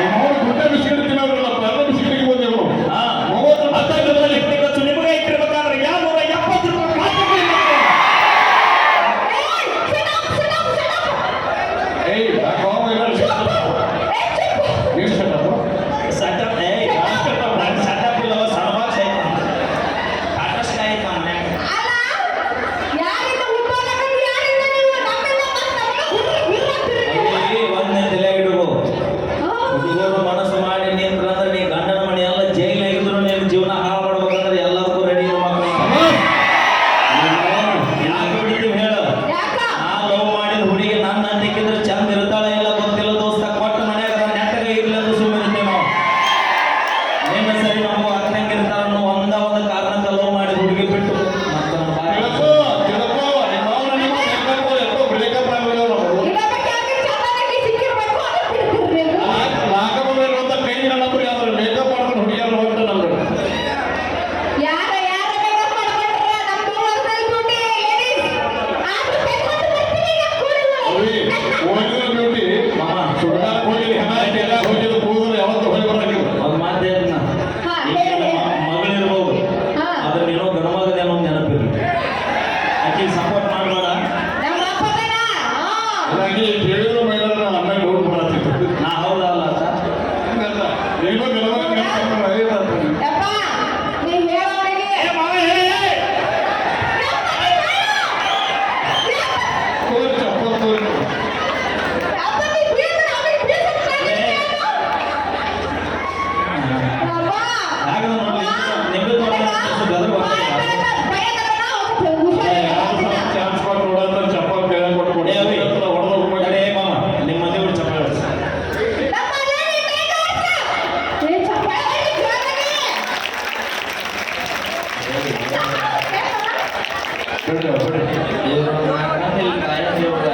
ಯಾರು ಗುಡ್ಡ ಬಿಸ್ಕಿಟ್ ತಿನ್ನೋದಿಲ್ಲಪ್ಪ ఏదో నిలబడి నిలబడి 不是不是你说来我可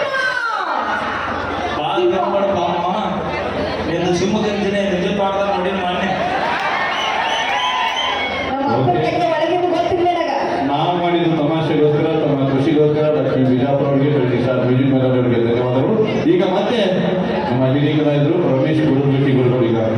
ನಿಮ್ಮೆಲ್ಲರಿಗೂ ಧನ್ಯವಾದಗಳು. ಈಗ ಮತ್ತೆ ನಮ್ಮ ಹಿರಿಯರಾದರು ರಮೇಶ್ ಗುರುಮೂರ್ತಿ ಗುರುಗಳಿದ್ದಾರೆ